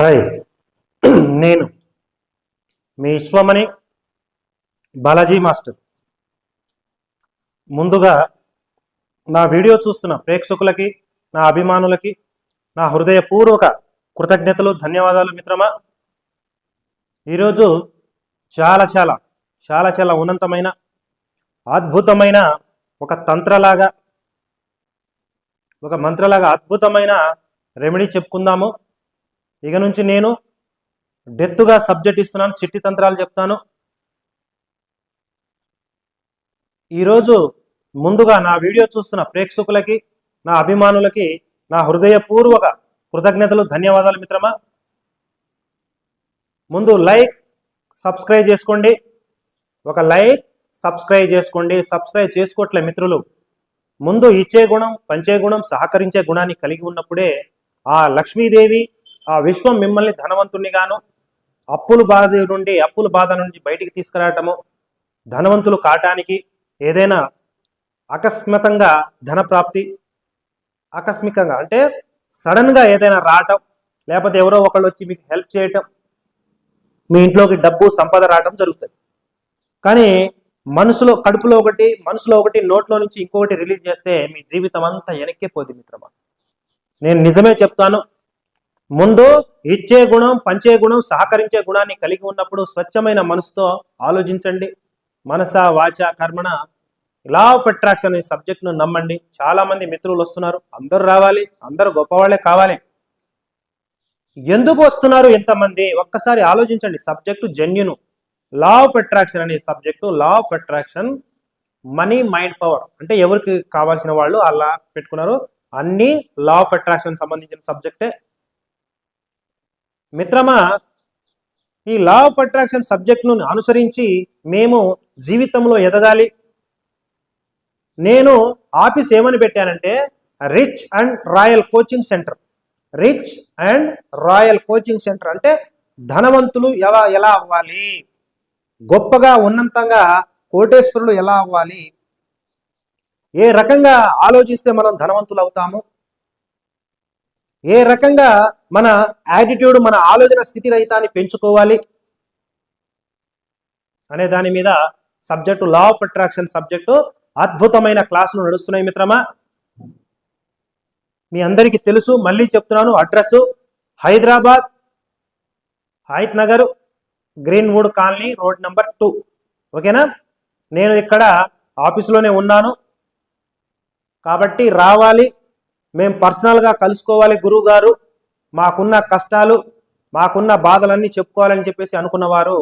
Hi. నేను మీ Vishwamani Balaji master. ముందుగా నా వీడియో చూస్తున్న ప్రేక్షకులకి నా అభిమానులకి నా హృదయపూర్వక కృతజ్ఞతలు ధన్యవాదాలు మిత్రమా? ఈరోజు చాలా చాలా చాలా చాలా ఉన్నతమైన అద్భుతమైన ఒక తంత్రలాగా ఒక మంత్రలాగా అద్భుతమైన రెమెడీ చెప్పుకుందాము. ఇక నుంచి నేను డెత్తుగా సబ్జెక్ట్ ఇస్తున్నాను చిట్టి తంత్రాలు చెప్తాను. ఈరోజు ముందుగా నా వీడియో చూస్తున్న ప్రేక్షకులకి నా అభిమానులకి నా హృదయపూర్వక కృతజ్ఞతలు ధన్యవాదాలు మిత్రమా? ముందు లైక్ సబ్స్క్రైబ్ చేసుకోండి. ఒక లైక్ సబ్స్క్రైబ్ చేసుకోండి. సబ్స్క్రైబ్ చేసుకోవట్లే మిత్రులు. ముందు ఇచ్చే గుణం పంచే గుణం సహకరించే గుణాన్ని కలిగి ఉన్నప్పుడే ఆ లక్ష్మీదేవి ఆ విశ్వం మిమ్మల్ని ధనవంతునిగాను అప్పుల బాధ నుండి అప్పుల బాధ నుండి బయటికి తీసుకురావటము ధనవంతులు కాటానికి ఏదైనా అకస్మాతంగా ధన ప్రాప్తి ఆకస్మికంగా అంటే సడన్గా ఏదైనా రావటం లేకపోతే ఎవరో ఒకళ్ళు వచ్చి మీకు హెల్ప్ చేయటం మీ ఇంట్లోకి డబ్బు సంపద రావటం జరుగుతుంది. కానీ మనసులో కడుపులో ఒకటి మనసులో ఒకటి నోట్లో నుంచి ఇంకొకటి రిలీజ్ చేస్తే మీ జీవితం అంతా వెనక్కే పోతుంది మిత్రమా. నేను నిజమే చెప్తాను ముందు ఇచ్చే గుణం పంచే గుణం సహకరించే గుణాన్ని కలిగి ఉన్నప్పుడు స్వచ్ఛమైన మనసుతో ఆలోచించండి. మనస వాచ కర్మణ లా ఆఫ్ అట్రాక్షన్ అనే సబ్జెక్ట్ను నమ్మండి. చాలా మంది మిత్రులు వస్తున్నారు. అందరూ రావాలి. అందరూ గొప్పవాళ్ళే కావాలి. ఎందుకు వస్తున్నారు ఎంతమంది ఒక్కసారి ఆలోచించండి. సబ్జెక్టు జన్యును లా ఆఫ్ అట్రాక్షన్ అనే subject law of attraction money mind power అంటే ఎవరికి కావాల్సిన వాళ్ళు అలా పెట్టుకున్నారు. అన్ని లా ఆఫ్ అట్రాక్షన్ సంబంధించిన సబ్జెక్టే మిత్రమా ఈ లా ఆఫ్ అట్రాక్షన్ సబ్జెక్ట్ను అనుసరించి మేము జీవితంలో ఎదగాలి. నేను ఆఫీస్ ఏమని పెట్టానంటే rich and royal coaching centre rich and royal coaching centre అంటే ధనవంతులు ఎలా ఎలా అవ్వాలి? గొప్పగా ఉన్నంతంగా కోటేశ్వరులు ఎలా అవ్వాలి? ఏ రకంగా ఆలోచిస్తే మనం ధనవంతులు అవుతాము? ఏ రకంగా మన యాటిట్యూడ్ మన ఆలోచన స్థితి రహితాన్ని పెంచుకోవాలి అనే దాని మీద subject law of attraction subject అద్భుతమైన క్లాసులు నడుస్తున్నాయి మిత్రమా. మీ అందరికీ తెలుసు మళ్ళీ చెప్తున్నాను address Hyderabad Hayath Nagar greenwood colony road number two. ఓకేనా? నేను ఇక్కడ ఆఫీసులోనే ఉన్నాను. కాబట్టి రావాలి మేము పర్సనల్గా కలుసుకోవాలి గురువు గారు మాకున్న కష్టాలు మాకున్న బాధలన్నీ చెప్పుకోవాలని చెప్పేసి అనుకున్నవారు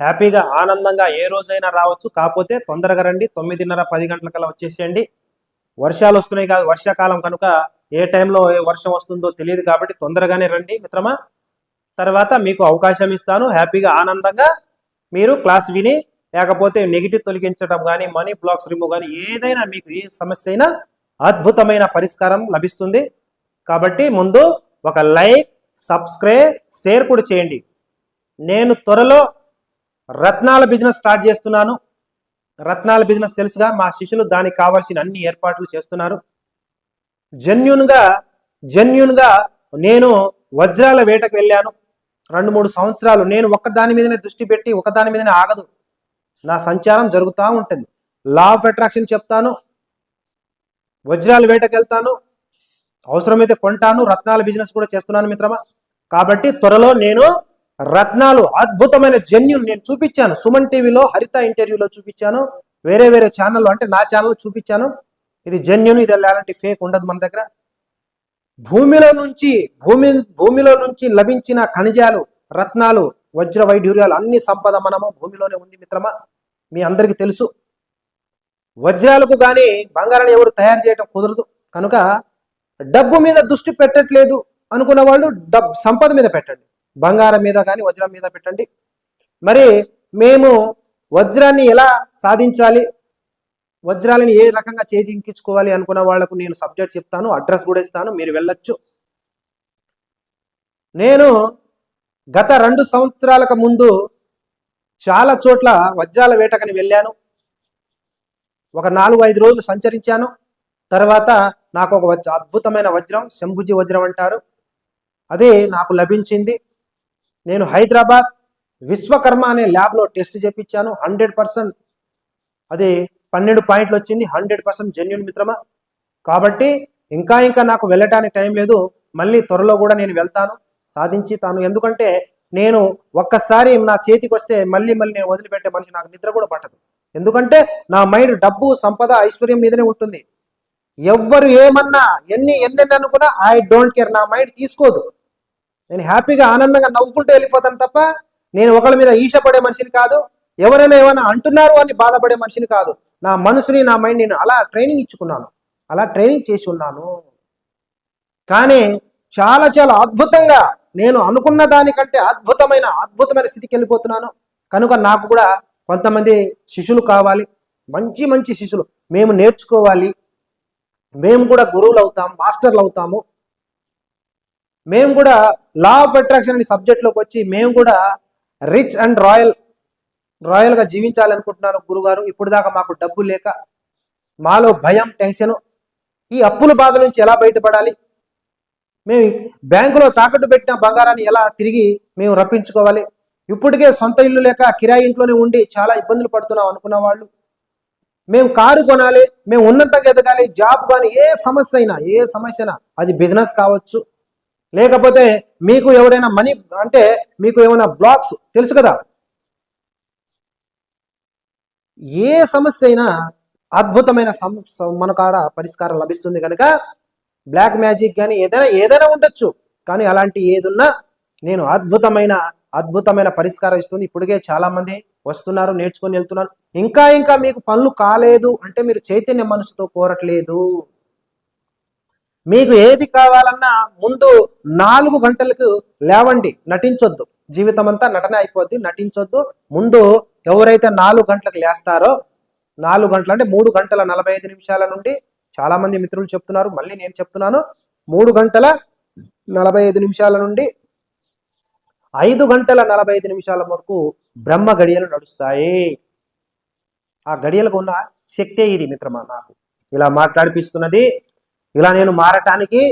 హ్యాపీగా ఆనందంగా ఏ రోజైనా రావచ్చు. కాకపోతే తొందరగా రండి. తొమ్మిదిన్నర పది గంటలకల్లా వచ్చేసేయండి. వర్షాలు వస్తున్నాయి కాదు వర్షాకాలం కనుక ఏ టైంలో ఏ వర్షం వస్తుందో తెలియదు కాబట్టి తొందరగానే రండి మిత్రమా. తర్వాత మీకు అవకాశం ఇస్తాను. హ్యాపీగా ఆనందంగా మీరు క్లాస్ విని లేకపోతే నెగిటివ్ తొలగించడం కానీ మనీ బ్లాక్స్ రిమూవ్ కానీ ఏదైనా మీకు ఏ సమస్య అయినా అద్భుతమైన పరిష్కారం లభిస్తుంది. కాబట్టి ముందు ఒక లైక్ సబ్స్క్రైబ్ షేర్ కూడా చేయండి. నేను త్వరలో రత్నాల బిజినెస్ స్టార్ట్ చేస్తున్నాను. రత్నాల బిజినెస్ తెలుసుగా మా శిష్యులు దానికి కావాల్సిన అన్ని ఏర్పాట్లు చేస్తున్నారు. జెన్యున్గా జెన్యున్గా నేను వజ్రాల వేటకు వెళ్ళాను. రెండు మూడు సంవత్సరాలు నేను ఒకదాని మీదనే దృష్టి పెట్టి ఒక దాని మీదనే ఆగదు. నా సంచారం జరుగుతూ ఉంటుంది. లా ఆఫ్ అట్రాక్షన్ చెప్తాను. వజ్రాల వేటకు వెళ్తాను. అవసరమైతే కొంటాను రత్నాల బిజినెస్ కూడా చేస్తున్నాను మిత్రమా. కాబట్టి త్వరలో నేను రత్నాలు అద్భుతమైన జెన్యున్ నేను చూపించాను. సుమన్ టీవీలో హరిత ఇంటర్వ్యూలో చూపించాను. వేరే వేరే ఛానల్లో అంటే నా ఛానల్ చూపించాను. ఇది జెన్యున్ ఇది ఎలాంటి ఫేక్ ఉండదు మన దగ్గర. భూమిలో నుంచి భూమి భూమిలో నుంచి లభించిన ఖనిజాలు రత్నాలు వజ్ర వైఢూర్యాలు అన్ని సంపద మనము భూమిలోనే ఉంది మిత్రమా. మీ అందరికీ తెలుసు. వజ్రాలకు కానీ బంగారాన్ని ఎవరు తయారు చేయడం కుదరదు. కనుక డబ్బు మీద దృష్టి పెట్టట్లేదు అనుకున్న వాళ్ళు డబ్ సంపద మీద పెట్టండి. బంగారం మీద కానీ వజ్రం మీద పెట్టండి. మరి మేము వజ్రాన్ని ఎలా సాధించాలి? వజ్రాలని ఏ రకంగా చేజింకించుకోవాలి అనుకున్న వాళ్ళకు నేను సబ్జెక్ట్ చెప్తాను అడ్రస్ కూడా ఇస్తాను మీరు వెళ్ళొచ్చు. నేను గత రెండు సంవత్సరాలకు ముందు చాలా చోట్ల వజ్రాల వేటకని వెళ్ళాను. ఒక నాలుగు ఐదు రోజులు సంచరించాను. తర్వాత నాకు ఒక వజ్ర అద్భుతమైన వజ్రం శంభుజి వజ్రం అంటారు. అదే నాకు లభించింది. నేను హైదరాబాద్ విశ్వకర్మ అనే ల్యాబ్లో టెస్ట్ చేపించాను. హండ్రెడ్ పర్సెంట్ అది పన్నెండు పాయింట్లు వచ్చింది. హండ్రెడ్ పర్సెంట్ జెన్యున్ మిత్రమా? కాబట్టి ఇంకా ఇంకా నాకు వెళ్ళటానికి టైం లేదు. మళ్ళీ త్వరలో కూడా నేను వెళ్తాను సాధించి తాను ఎందుకంటే నేను ఒక్కసారి నా చేతికి వస్తే మళ్ళీ మళ్ళీ నేను వదిలిపెట్టే మనిషి నాకు నిద్ర కూడా పట్టదు. ఎందుకంటే నా మైండ్ డబ్బు సంపద ఐశ్వర్యం మీదనే ఉంటుంది. ఎవ్వరు ఏమన్నా ఎన్ని ఎన్నెన్ని అనుకున్నా ఐ డోంట్ కేర్ నా మైండ్ తీసుకోదు. నేను హ్యాపీగా ఆనందంగా నవ్వుకుంటూ వెళ్ళిపోతాను తప్ప నేను ఒకళ్ళ మీద ఈషపడే మనిషిని కాదు. ఎవరైనా ఏమైనా అంటున్నారు అని బాధపడే మనిషిని కాదు. నా మనసుని నా మైండ్ నేను అలా ట్రైనింగ్ ఇచ్చుకున్నాను. అలా ట్రైనింగ్ చేసి ఉన్నాను. కానీ చాలా చాలా అద్భుతంగా నేను అనుకున్న దానికంటే అద్భుతమైన అద్భుతమైన స్థితికి వెళ్ళిపోతున్నాను. కనుక నాకు కూడా కొంతమంది శిష్యులు కావాలి. మంచి మంచి శిష్యులు మేము నేర్చుకోవాలి. మేము కూడా గురువులు అవుతాం మాస్టర్లు అవుతాము మేము కూడా లా ఆఫ్ అట్రాక్షన్ అనే సబ్జెక్ట్లోకి వచ్చి మేము కూడా రిచ్ అండ్ రాయల్ రాయల్గా జీవించాలనుకుంటున్నారు గురుగారు. ఇప్పుడు దాకా మాకు డబ్బు లేక మాలో భయం టెన్షన్ ఈ అప్పుల బాధ నుంచి ఎలా బయటపడాలి? మేము బ్యాంకులో తాకట్టు పెట్టిన బంగారాన్ని ఎలా తిరిగి మేము రప్పించుకోవాలి? ఇప్పటికే సొంత ఇల్లు లేక కిరాయి ఇంట్లోనే ఉండి చాలా ఇబ్బందులు పడుతున్నాం అనుకున్న వాళ్ళు. మేము కారు కొనాలి మేము ఉన్నతంగా ఎదగాలి జాబ్ కానీ ఏ సమస్య అయినా ఏ సమస్య అయినా అది బిజినెస్ కావచ్చు. లేకపోతే మీకు ఎవరైనా మనీ అంటే మీకు ఏమైనా బ్లాక్స్ తెలుసు కదా? ఏ సమస్య అయినా అద్భుతమైన సమ మన కాడ పరిష్కారం లభిస్తుంది కనుక బ్లాక్ మ్యాజిక్ కానీ ఏదైనా ఏదైనా ఉండొచ్చు. కానీ అలాంటి ఏదున్నా నేను అద్భుతమైన అద్భుతమైన పరిష్కారం ఇస్తుంది. ఇప్పటికే చాలా మంది వస్తున్నారు నేర్చుకొని వెళ్తున్నారు. ఇంకా ఇంకా మీకు పనులు కాలేదు అంటే మీరు చైతన్య మనసుతో కోరట్లేదు మీకు ఏది కావాలన్నా ముందు నాలుగు గంటలకు లేవండి నటించొద్దు. జీవితం అంతా నటన అయిపోద్ది నటించొద్దు. ముందు ఎవరైతే నాలుగు గంటలకు లేస్తారో నాలుగు గంటలు అంటే మూడు గంటల నలభై ఐదు నిమిషాల నుండి చాలా మంది మిత్రులు చెప్తున్నారు మళ్ళీ నేను చెప్తున్నాను. మూడు గంటల నలభై ఐదు నిమిషాల నుండి ఐదు గంటల నలభై ఐదు నిమిషాల వరకు బ్రహ్మ గడియలు నడుస్తాయి. ఆ గడియలకు ఉన్న శక్తే ఇది మిత్రమా నాకు. ఇలా మాట్లాడిపిస్తున్నది. ఇలా నేను మారటానికి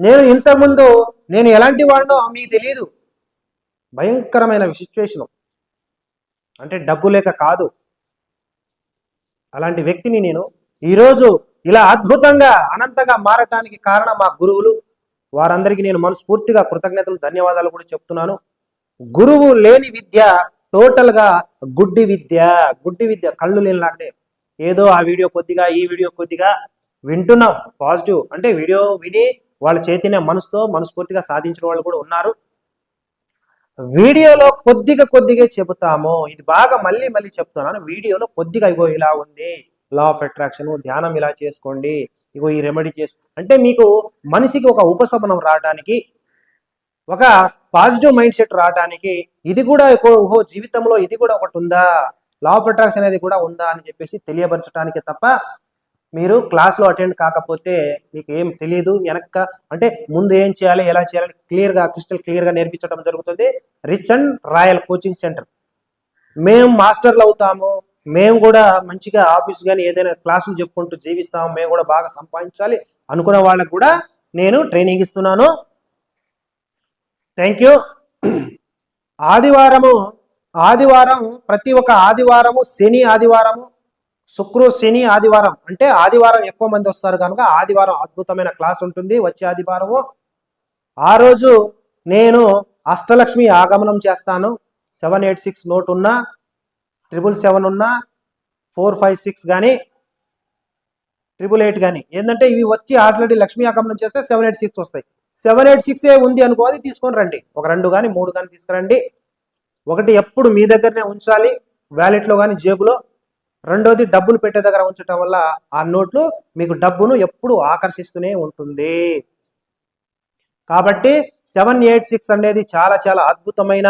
నేను ఇంతకుముందు నేను ఎలాంటి వాడినో మీకు తెలియదు భయంకరమైన సిచ్యువేషను అంటే డబ్బు లేక కాదు. అలాంటి వ్యక్తిని నేను ఈరోజు ఇలా అద్భుతంగా అనంతంగా మారటానికి కారణం మా గురువులు. వారందరికీ నేను మనస్ఫూర్తిగా కృతజ్ఞతలు ధన్యవాదాలు కూడా చెప్తున్నాను. గురువు లేని విద్య టోటల్గా గుడ్డి విద్య గుడ్డి విద్య కళ్ళు లేని లేనిలాగే ఏదో ఆ వీడియో కొద్దిగా ఈ వీడియో కొద్దిగా వింటున్నాం పాజిటివ్ అంటే వీడియో విని వాళ్ళ చైతన్య మనసుతో మనస్ఫూర్తిగా సాధించిన వాళ్ళు కూడా ఉన్నారు. వీడియోలో కొద్దిగా కొద్దిగా చెబుతాము. ఇది బాగా మళ్ళీ మళ్ళీ చెప్తున్నాను. వీడియోలో కొద్దిగా ఇగో ఇలా ఉంది. లా ఆఫ్ అట్రాక్షన్ ధ్యానం ఇలా చేసుకోండి. ఇగో ఈ రెమెడీ చేసు అంటే మీకు మనిషికి ఒక ఉపశమనం రావడానికి ఒక పాజిటివ్ మైండ్ సెట్ రావడానికి ఇది కూడా ఓహో జీవితంలో ఇది కూడా ఒకటి ఉందా? లా ఆఫ్ అట్రాక్షన్ అనేది కూడా ఉందా అని చెప్పేసి తెలియపరచడానికి తప్ప మీరు క్లాస్లో అటెండ్ కాకపోతే మీకు ఏం తెలియదు వెనక అంటే ముందు ఏం చేయాలి ఎలా చేయాలి క్లియర్గా క్రిస్టల్ క్లియర్గా నేర్పించడం జరుగుతుంది. Rich and royal coaching centre మేము మాస్టర్లు అవుతాము. మేము కూడా మంచిగా ఆఫీస్ కానీ ఏదైనా క్లాసులు చెప్పుకుంటూ జీవిస్తాము. మేము కూడా బాగా సంపాదించాలి అనుకున్న వాళ్ళకు కూడా నేను ట్రైనింగ్ ఇస్తున్నాను. థ్యాంక్ యూ ఆదివారము ఆదివారం ప్రతి ఒక్క ఆదివారము శని ఆదివారము శుక్రు శని ఆదివారం. అంటే ఆదివారం ఎక్కువ మంది వస్తారు కనుక ఆదివారం అద్భుతమైన క్లాస్ ఉంటుంది. వచ్చే ఆదివారము ఆ రోజు నేను అష్టలక్ష్మి ఆగమనం చేస్తాను. సెవెన్ ఎయిట్ సిక్స్ నోట్ ఉన్నా ట్రిపుల్ సెవెన్ ఉన్నా ఫోర్ ఫైవ్ సిక్స్ కానీ ట్రిపుల్ ఎయిట్ కానీ ఏంటంటే ఇవి వచ్చి ఆల్రెడీ లక్ష్మీ ఆగమనం చేస్తే సెవెన్ ఎయిట్ సిక్స్ వస్తాయి. సెవెన్ ఎయిట్ సిక్స్ ఏ ఉంది అనుకో అది తీసుకొని రండి. ఒక రెండు కానీ మూడు కానీ తీసుకురండి. ఒకటి ఎప్పుడు మీ దగ్గరనే ఉంచాలి. వ్యాలెట్లో కానీ జేబులో. రెండోది డబ్బులు పెట్టే దగ్గర ఉంచటం వల్ల ఆ నోట్లు మీకు డబ్బును ఎప్పుడు ఆకర్షిస్తూనే ఉంటుంది. కాబట్టి సెవెన్ ఎయిట్ సిక్స్ అనేది చాలా చాలా అద్భుతమైన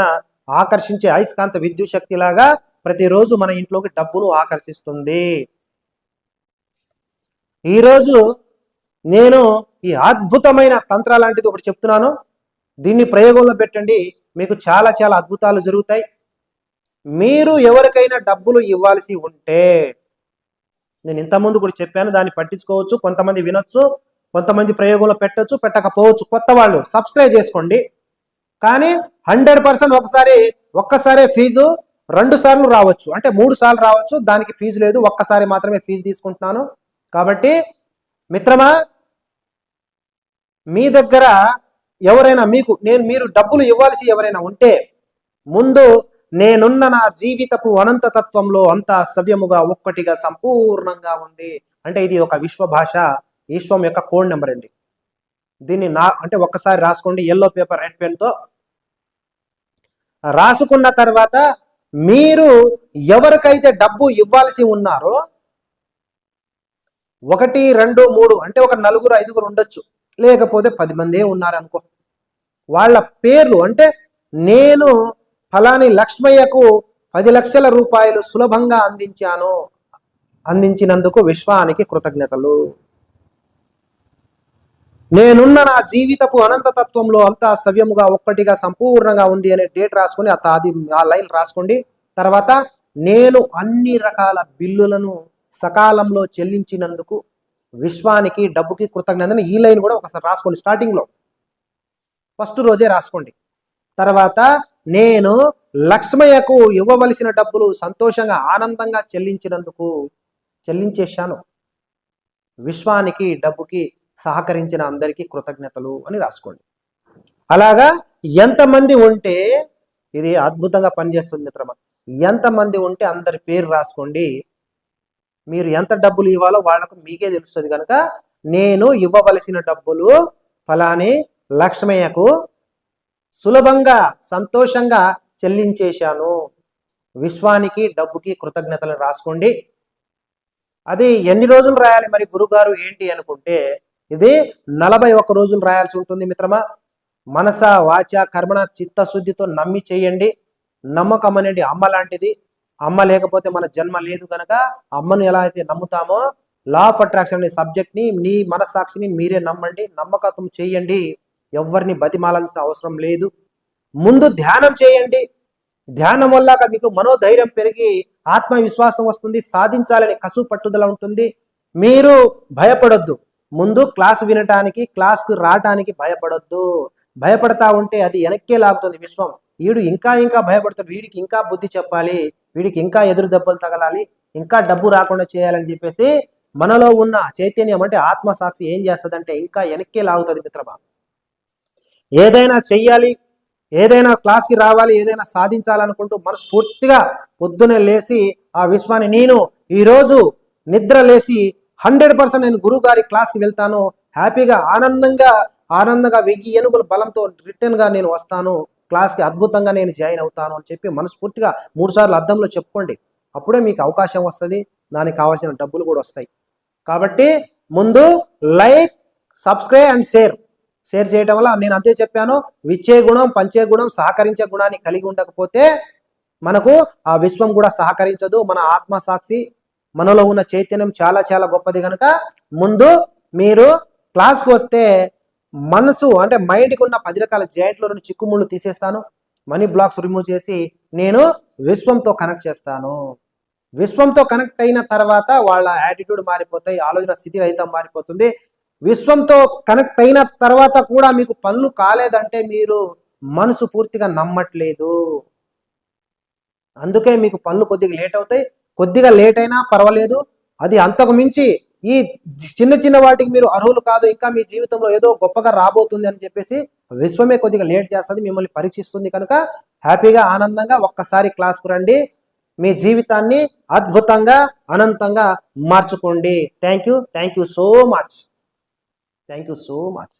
ఆకర్షించే అయస్కాంత విద్యుత్ శక్తి లాగా ప్రతిరోజు మన ఇంట్లోకి డబ్బును ఆకర్షిస్తుంది. ఈరోజు నేను ఈ అద్భుతమైన తంత్ర లాంటిది ఒకటి చెప్తున్నాను. దీన్ని ప్రయోగంలో పెట్టండి. మీకు చాలా చాలా అద్భుతాలు జరుగుతాయి. మీరు ఎవరికైనా డబ్బులు ఇవ్వాల్సి ఉంటే నేను ఇంతకుముందు కూడా చెప్పాను దాన్ని పట్టించుకోవచ్చు. కొంతమంది వినొచ్చు కొంతమంది ప్రయోగంలో పెట్టచ్చు పెట్టకపోవచ్చు. కొత్త వాళ్ళు సబ్స్క్రైబ్ చేసుకోండి. కానీ హండ్రెడ్ పర్సెంట్ ఒకసారి ఒక్కసారే ఫీజు రెండు సార్లు రావచ్చు. అంటే మూడు సార్లు రావచ్చు. దానికి ఫీజు లేదు. ఒక్కసారి మాత్రమే ఫీజు తీసుకుంటున్నాను. కాబట్టి మిత్రమా మీ దగ్గర ఎవరైనా మీకు నేను మీరు డబ్బులు ఇవ్వాల్సి ఎవరైనా ఉంటే ముందు నేనున్న నా జీవితపు అనంత తత్వంలో అంతా సవ్యముగా ఒక్కటిగా సంపూర్ణంగా ఉంది. అంటే ఇది ఒక విశ్వ భాష విశ్వం యొక్క కోడ్ నెంబర్ అండి. దీన్ని నా అంటే ఒక్కసారి రాసుకోండి ఎల్లో పేపర్ రెడ్ పెన్తో రాసుకున్న తర్వాత మీరు ఎవరికైతే డబ్బు ఇవ్వాల్సి ఉన్నారో ఒకటి రెండు మూడు అంటే ఒక నలుగురు ఐదుగురు ఉండొచ్చు. లేకపోతే పది మందే ఉన్నారనుకో. వాళ్ళ పేర్లు అంటే నేను ఫలాని లక్ష్మయ్యకు పది లక్షల రూపాయలు సులభంగా అందించాను. అందించినందుకు విశ్వానికి కృతజ్ఞతలు. నేనున్న నా జీవితపు అనంత తత్వంలో అంతా సవ్యముగా ఒక్కటిగా సంపూర్ణంగా ఉంది అనే డేట్ రాసుకొని ఆ తాది ఆ లైన్ రాసుకోండి. తర్వాత నేను అన్ని రకాల బిల్లులను సకాలంలో చెల్లించినందుకు విశ్వానికి డబ్బుకి కృతజ్ఞతని ఈ లైన్ కూడా ఒకసారి రాసుకోండి స్టార్టింగ్లో. ఫస్ట్ రోజే రాసుకోండి. తర్వాత నేను లక్ష్మయ్యకు ఇవ్వవలసిన డబ్బులు సంతోషంగా ఆనందంగా చెల్లించినందుకు చెల్లించేశాను. విశ్వానికి డబ్బుకి సహకరించిన అందరికీ కృతజ్ఞతలు అని రాసుకోండి. అలాగా ఎంతమంది ఉంటే ఇది అద్భుతంగా పనిచేస్తుంది మిత్రమా ఎంతమంది ఉంటే అందరి పేరు రాసుకోండి. మీరు ఎంత డబ్బులు ఇవ్వాలో వాళ్ళకు మీకే తెలుస్తుంది కనుక నేను ఇవ్వవలసిన డబ్బులు ఫలాని లక్ష్మయ్యకు సులభంగా సంతోషంగా చెల్లించేశాను. విశ్వానికి డబ్బుకి కృతజ్ఞతలు రాసుకోండి. అది ఎన్ని రోజులు రాయాలి? మరి గురుగారు ఏంటి అనుకుంటే ఇది నలభై ఒక్క రోజులు రాయాల్సి ఉంటుంది మిత్రమా. మనస వాచ కర్మణ చిత్తశుద్ధితో నమ్మి చేయండి. నమ్మకం అనేది అమ్మ లాంటిది. అమ్మ లేకపోతే మన జన్మ లేదు కనుక అమ్మను ఎలా అయితే నమ్ముతామో లా ఆఫ్ అట్రాక్షన్ అనే సబ్జెక్ట్ని మీ మనస్సాక్షిని మీరే నమ్మండి నమ్మకత్వం చేయండి. ఎవరిని బతిమాలాల్సిన అవసరం లేదు. ముందు ధ్యానం చేయండి. ధ్యానం వల్ల మీకు మనోధైర్యం పెరిగి ఆత్మవిశ్వాసం వస్తుంది సాధించాలని కసు పట్టుదల ఉంటుంది. మీరు భయపడొద్దు. ముందు క్లాస్ వినటానికి క్లాస్కు రావటానికి భయపడొద్దు. భయపడతా ఉంటే అది వెనక్కే లాగుతుంది విశ్వం. వీడు ఇంకా ఇంకా భయపడుతుంది వీడికి ఇంకా బుద్ధి చెప్పాలి. వీడికి ఇంకా ఎదురు దెబ్బలు తగలాలి ఇంకా డబ్బు రాకుండా చేయాలని చెప్పేసి మనలో ఉన్న చైతన్యం అంటే ఆత్మసాక్షి ఏం చేస్తుందంటే ఇంకా వెనక్కే లాగుతుంది మిత్రమా. ఏదైనా చెయ్యాలి ఏదైనా క్లాస్కి రావాలి ఏదైనా సాధించాలనుకుంటూ మనస్ఫూర్తిగా పొద్దునే లేచి ఆ విశ్వాన్ని నేను ఈరోజు నిద్ర లేచి హండ్రెడ్ పర్సెంట్ నేను గురువు గారి క్లాస్కి వెళ్తాను హ్యాపీగా ఆనందంగా ఆనందంగా వెయ్యి ఏనుగుల బలంతో రిటర్న్గా నేను వస్తాను క్లాస్కి అద్భుతంగా నేను జాయిన్ అవుతాను అని చెప్పి మనస్ఫూర్తిగా మూడు సార్లు అద్దంలో చెప్పుకోండి. అప్పుడే మీకు అవకాశం వస్తుంది. దానికి కావాల్సిన డబ్బులు కూడా వస్తాయి. కాబట్టి ముందు like subscribe and share. Share చేయడం వల్ల నేను అంతే చెప్పాను. విచ్చే గుణం పంచే గుణం సహకరించే గుణాన్ని కలిగి ఉండకపోతే మనకు ఆ విశ్వం కూడా సహకరించదు. మన ఆత్మ సాక్షి మనలో ఉన్న చైతన్యం చాలా చాలా గొప్పది. కనుక ముందు మీరు క్లాస్కి వస్తే మనసు అంటే మైండ్కి ఉన్న పది రకాల జాయింట్లో నుండి చిక్కుముళ్ళు తీసేస్తాను. మనీ బ్లాక్స్ రిమూవ్ చేసి నేను విశ్వంతో కనెక్ట్ చేస్తాను. విశ్వంతో కనెక్ట్ అయిన తర్వాత వాళ్ళ యాటిట్యూడ్ మారిపోతాయి ఆలోచన స్థితి రహితం మారిపోతుంది. విశ్వంతో కనెక్ట్ అయిన తర్వాత కూడా మీకు పనులు కాలేదంటే మీరు మనసు పూర్తిగా నమ్మట్లేదు. అందుకే మీకు పనులు కొద్దిగా లేట్ అవుతాయి. కొద్దిగా లేట్ అయినా పర్వాలేదు. అది అంతకు మించి ఈ చిన్న చిన్న వాటికి మీరు అర్హులు కాదు ఇంకా మీ జీవితంలో ఏదో గొప్పగా రాబోతుంది అని చెప్పేసి విశ్వమే కొద్దిగా లేట్ చేస్తుంది మిమ్మల్ని పరీక్షిస్తుంది కనుక హ్యాపీగా ఆనందంగా ఒక్కసారి క్లాస్కు రండి. మీ జీవితాన్ని అద్భుతంగా అనంతంగా మార్చుకోండి. Thank you thank you so much thank you so much